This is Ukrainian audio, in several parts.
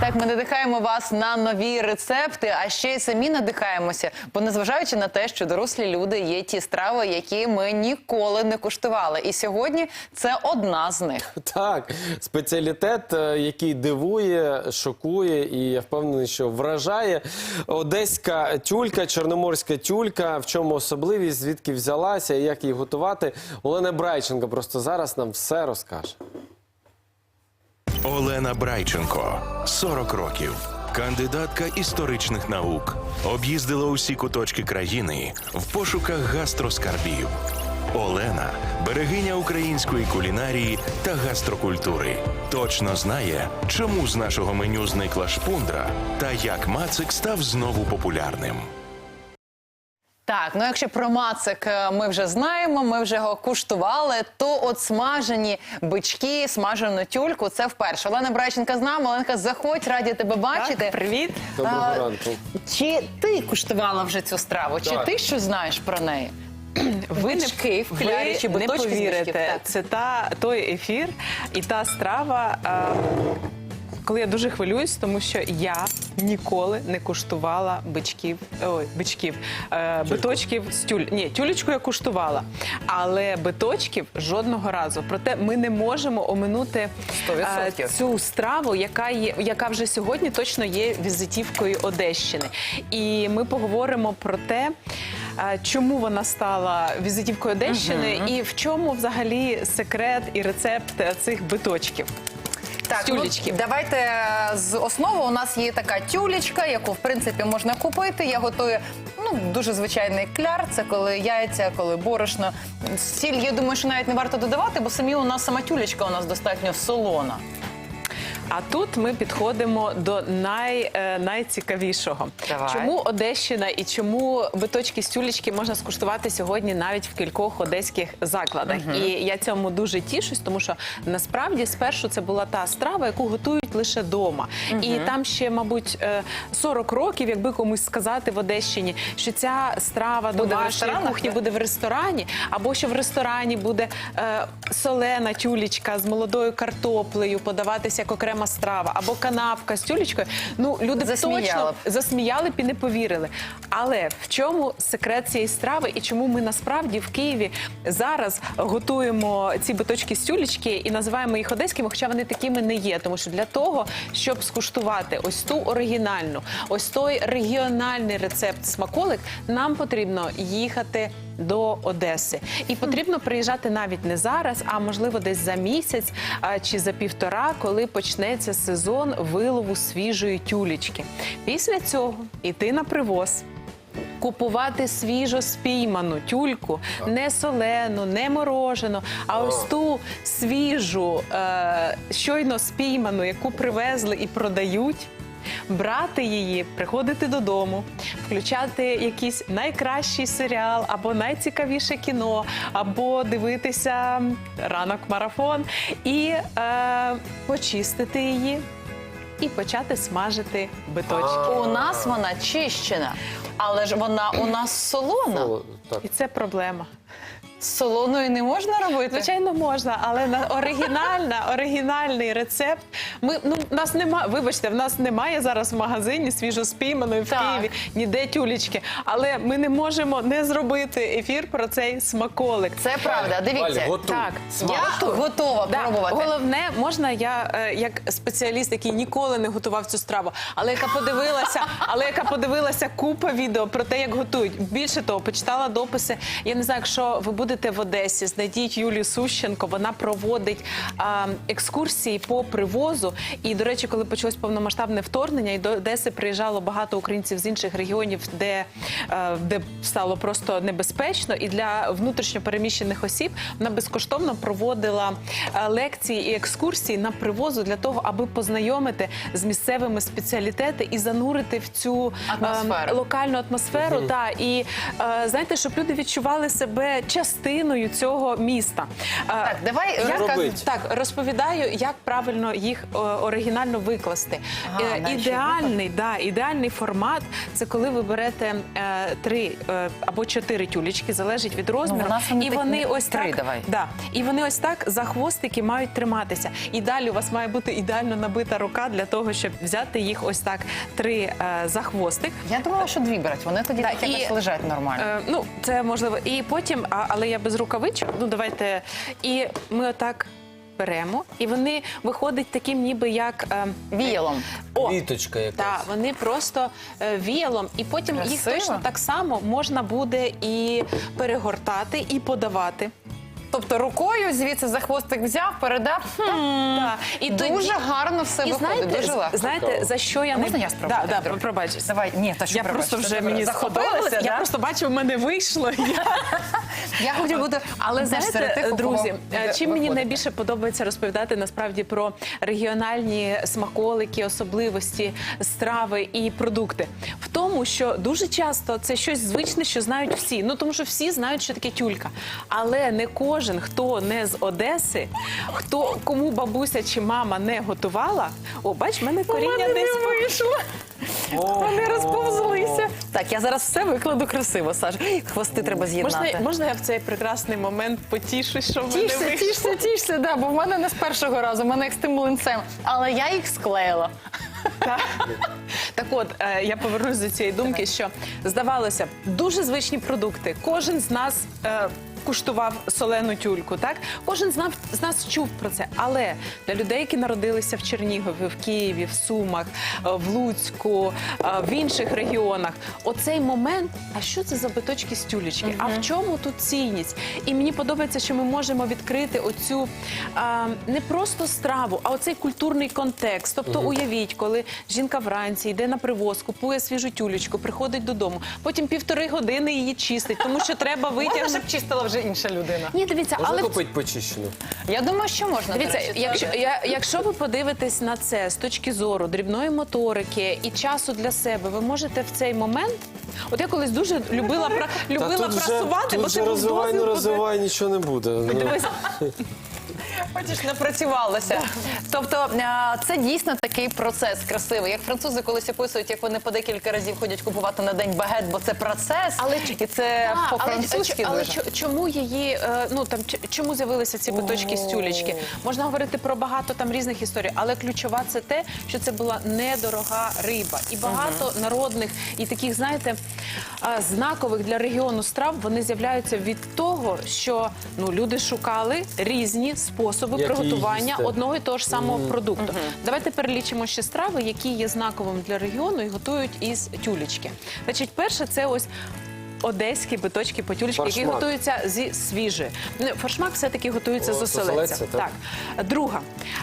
Так, ми надихаємо вас на нові рецепти, а ще й самі надихаємося. Бо незважаючи на те, що дорослі люди є ті страви, які ми ніколи не куштували. І сьогодні це одна з них. Так, спеціалітет, е, який дивує, шокує і я впевнений, що вражає. Одеська тюлька, чорноморська тюлька. В чому особливість, звідки взялася і як її готувати? Олена Брайченко просто зараз нам все розкаже. Олена Брайченко, 40 років, кандидатка історичних наук, об'їздила усі куточки країни в пошуках гастроскарбів. Олена берегиня української кулінарії та гастрокультури. Точно знає, чому з нашого меню зникла шпундра та як мацик став знову популярним. Так, ну якщо про мацик е, ми вже знаємо, ми вже його куштували, то от смажені бички, смажену тюльку це вперше. Олена Брайченка з нами. Оленка, заходь, раді тебе бачити. Так, привіт. Доброго А, ранку. Чи ти куштувала вже цю страву? Чи Так. ти що знаєш про неї? Ви не, Бички в клярі ви не з повірите. Так. Це та той ефір і та страва. А, коли я дуже хвилююсь, тому що я ніколи не куштувала бичків, ой, бичків, е, биточків з тюль. Ні, тюлечку я куштувала, але биточків жодного разу. Проте ми не можемо оминути е, цю страву, яка є, яка вже сьогодні точно є візитівкою Одещини. І ми поговоримо про те. е, Чому вона стала візитівкою Одещини і в чому взагалі секрет і рецепт е, цих биточків? Так, тюлечки. Ну, давайте е, з основи у нас є така тюлечка, яку в принципі можна купити. Я готую ну дуже звичайний кляр. Це коли яйця, коли борошно. Сіль, я думаю, що навіть не варто додавати, бо самі у нас сама тюлечка у нас достатньо солона. А тут ми підходимо до най, е, найцікавішого. Давай. Чому Одещина і чому биточки з тюлечки можна скуштувати сьогодні навіть в кількох одеських закладах? І я цьому дуже тішусь, тому що насправді спершу це була та страва, яку готують лише вдома. І там ще, мабуть, е, 40 років, якби комусь сказати в Одещині, що ця страва Буде в домашньої кухні буде в ресторані, або що в ресторані буде е, солена тюлечка з молодою картоплею, подаватися як окрема страва, або канапка з тюлечкою. Ну, люди Засміяли точно засміяли б і не повірили. Але в чому секрет цієї страви і чому ми насправді в Києві зараз готуємо ці биточки з тюлечки і називаємо їх одеськими, хоча вони такими не є. Тому що для того, щоб скуштувати ось ту оригінальну, ось той регіональний рецепт смаколик, нам потрібно їхати до Одеси. І потрібно приїжджати навіть не зараз, а можливо десь за місяць чи за півтора, коли почнеться сезон вилову свіжої тюлечки. Після цього йти на привоз. Купувати свіжо спійману тюльку, не солену, не морожену, а ось ту свіжу, е, щойно спійману, яку привезли і продають. Брати її, приходити додому, включати якийсь найкращий серіал або найцікавіше кіно, або дивитися ранок марафон і е, почистити її і почати смажити биточки. У нас вона чищена, але ж вона у нас солона. О, так. І це проблема. З солоною не можна робити. Звичайно, можна, але на оригінальна, оригінальний рецепт. Ми ну в нас немає. Вибачте, в нас немає зараз в магазині свіжоспійманої в Так. Києві ніде тюлечки. Але ми не можемо не зробити ефір про цей смаколик. Це правда. Дивіться. Валя, готуй. Так, Я готова Да, пробувати. Головне, можна я е, як спеціаліст, який ніколи не готував цю страву, але яка подивилася, але яка подивилася купа відео про те, як готують. Більше того, почитала дописи. Я не знаю, якщо ви будете в Одесі, знайдіть Юлію Сущенко. Вона проводить а, екскурсії по привозу. І, до речі, коли почалось повномасштабне вторгнення, і до Одеси приїжджало багато українців з інших регіонів, де, е, де стало просто небезпечно. І для внутрішньо переміщених осіб вона безкоштовно проводила лекції і екскурсії на привозу для того, аби познайомити з місцевими спеціалітети і занурити в цю е, Атмосферу. локальну атмосферу. Та і е, знаєте, щоб люди відчували себе частиною частиною цього міста. Е, Так, давай я розказуй. так розповідаю, як правильно їх е, оригінально викласти. Ага, Е, ідеальний, да, ідеальний формат це коли ви берете е, три е, або чотири тюлечки, залежить від розміру. Ну, в нас вони і такі- вони ось три так, давай. Да, і вони ось так за хвостики мають триматися. І далі у вас має бути ідеально набита рука для того, щоб взяти їх ось так три е, за хвостик. Я думала, що дві брати. Вони тоді Да, так і- якось лежать нормально. Е, ну, це можливо. І потім, але я без рукавичок. Ну, давайте. І ми отак беремо, і вони виходять таким, ніби як. е, Віялом. О, Квіточка якась. так, вони просто е, віялом, і потім їх Красиво. точно так само можна буде і перегортати, і подавати. Тобто рукою звідси за хвостик взяв, передав. Хм, Так. І Дуже тоді- гарно все і виходить, знаєте, дуже легко. знаєте, за що я А не можна я спробую? Да, да, пробач. Давай, ні, та що Я пробач, просто вже мені захопилася, сподобалося. Я да? просто бачу, в мене вийшло. Я Я хочу бути, Але знаєте, друзі, е, чим мені найбільше подобається розповідати насправді про регіональні смаколики, особливості, страви і продукти, в тому, що дуже часто це щось звичне, що знають всі. Ну тому що всі знають, що таке тюлька. Але не кожен, хто не з Одеси, хто кому бабуся чи мама не готувала. О, бач, в мене коріння десь вийшло. Вони розповзлися. Так, я зараз все викладу красиво, Саш. Хвости треба з'єднати. Можна, можна я в цей прекрасний момент потішусь, що в мене Тішся, вийшло? тішся, тішся, да, бо в мене не з першого разу, в мене як з тим млинцем. Але я їх склеїла. Так. Так от, е, я повернусь до цієї думки, що здавалося б, дуже звичні продукти. Кожен з нас. е, Куштував солену тюльку, так кожен з нас, з нас чув про це. Але для людей, які народилися в Чернігові, в Києві, в Сумах, е, в Луцьку, е, в інших регіонах, оцей момент, а що це за биточки з тюлечки? А в чому тут цінність? І мені подобається, що ми можемо відкрити оцю а, не просто страву, а оцей культурний контекст. Тобто, уявіть, коли жінка вранці йде на привоз, купує свіжу тюлечку, приходить додому, потім півтори години її чистить, тому що треба Можна, витягнути. щоб чистила вже інша людина. Ні, дивіться, Можна але купити почищену? Я думаю, що можна. до Дивіться, речі, якщо, я, якщо ви подивитесь на це з точки зору дрібної моторики і часу для себе, ви можете в цей момент. От я колись дуже любила пра, любила тут вже- прасувати, тут бо вже це був розвивай, не дозвіл. розвивай, нічого не буде. Ну, Дивись, Бачиш, не працювалося. Тобто це дійсно такий процес красивий. Як французи колись описують, як вони по декілька разів ходять купувати на день багет, бо це процес, Але- і це А, по-французьки але дуже. чо- чому її е, ну там чому з'явилися ці биточки з тюлечки? Можна говорити про багато там різних історій, але ключова це те, що це була недорога риба, і багато народних і таких, знаєте, знакових для регіону страв вони з'являються від того, що ну люди шукали різні способи Як Які приготування їсти. одного і того ж самого продукту. Давайте перелічимо ще страви, які є знаковими для регіону і готують із тюлечки. Значить, перше, це ось. Одеські биточки потюлечки, які готуються зі свіжої. Ну, Форшмак все-таки готується О, з оселедця. оселедця, так. Так. Друга.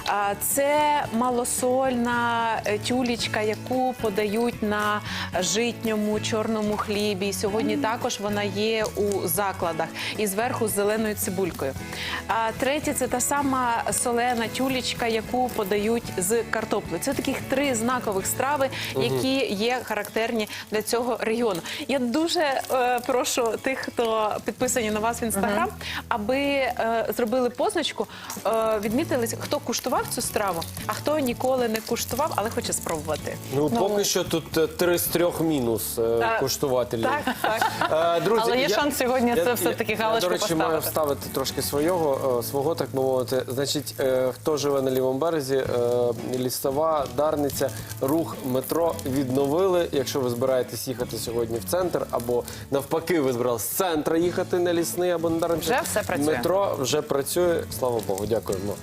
А, Це малосольна е, тюлечка, яку подають на житньому чорному хлібі. Сьогодні також вона є у закладах. І зверху з зеленою цибулькою. А третє це та сама солена тюлечка, яку подають з картоплею. Це таких три знакових страви, які є характерні для цього регіону. Я дуже е, прошу тих, хто підписані на вас в інстаграм, аби е, зробили позначку, е, відмітили, хто куштував цю страву, а хто ніколи не куштував, але хоче спробувати. Ну, поки що тут е, три з трьох мінус е, Так. коштувателів. Так, так. Е, Друзі, Але є шанс сьогодні це все-таки я, До речі, поставити. маю вставити трошки свого, е, свого, так би мовити. Значить, е, хто живе на лівому березі, е, лісова, Дарниця, рух, метро відновили. Якщо ви збираєтесь їхати сьогодні в центр, або навпаки, ви збирались з центра їхати на лісний або на Дарницю. Вже все працює. Метро вже працює. Слава Богу, дякуємо.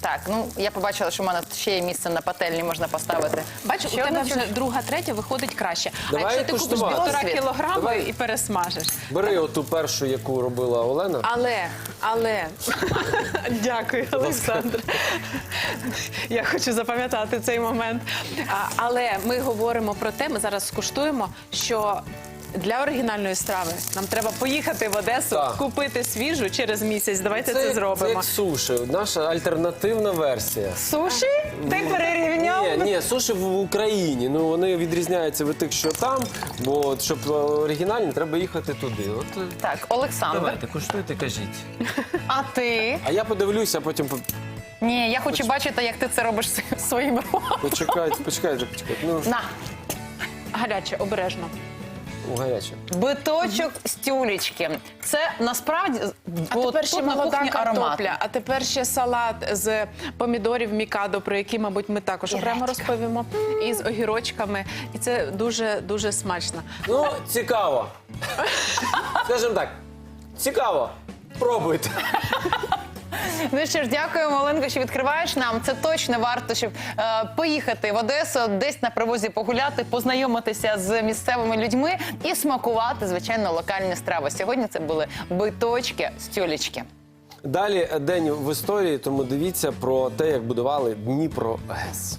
Так, ну я побачила, що в мене ще є місце на пательні, можна поставити. Бачу, у Ще тебе вже друга, третя виходить краще. Давай а якщо ти купиш куштувати. півтора Досвід. кілограми Давай. і пересмажеш. Бери оту першу, яку робила Олена. Але, але дякую, Олександр. Я хочу запам'ятати цей момент. А, але ми говоримо про те, ми зараз скуштуємо, що для оригінальної страви нам треба поїхати в Одесу, Так. купити свіжу через місяць. Давайте це, Це зробимо. як суші, наша альтернативна версія. Суші? Ти перерівняв? Ні, ні, суші в Україні. Ну вони відрізняються від тих, що там, бо от, щоб е, оригінальні, треба їхати туди. От е, Так, Олександр, давайте, куштуйте, кажіть. а ти? А я подивлюся, а потім по- Ні, я хочу бачити, як ти це робиш своїм руками. почекайте, почекайте, почекайте. Ну, На, Гаряче, обережно. У гаряче. биточок з тюлечки. Це насправді А бо тепер ще тут на молода кухні аромат. картопля, а тепер ще салат з помідорів мікадо, про які, мабуть, ми також окремо розповімо, і з огірочками. І це дуже дуже смачно. Ну, цікаво. Скажімо так, цікаво. Пробуйте. Ну що ж, дякуємо, Оленко, що відкриваєш нам. Це точно варто, щоб е, поїхати в Одесу, десь на привозі погуляти, познайомитися з місцевими людьми і смакувати, звичайно, локальні страви. Сьогодні це були биточки з тюлечки. Далі день в історії, тому дивіться про те, як будували Дніпро ГЕС.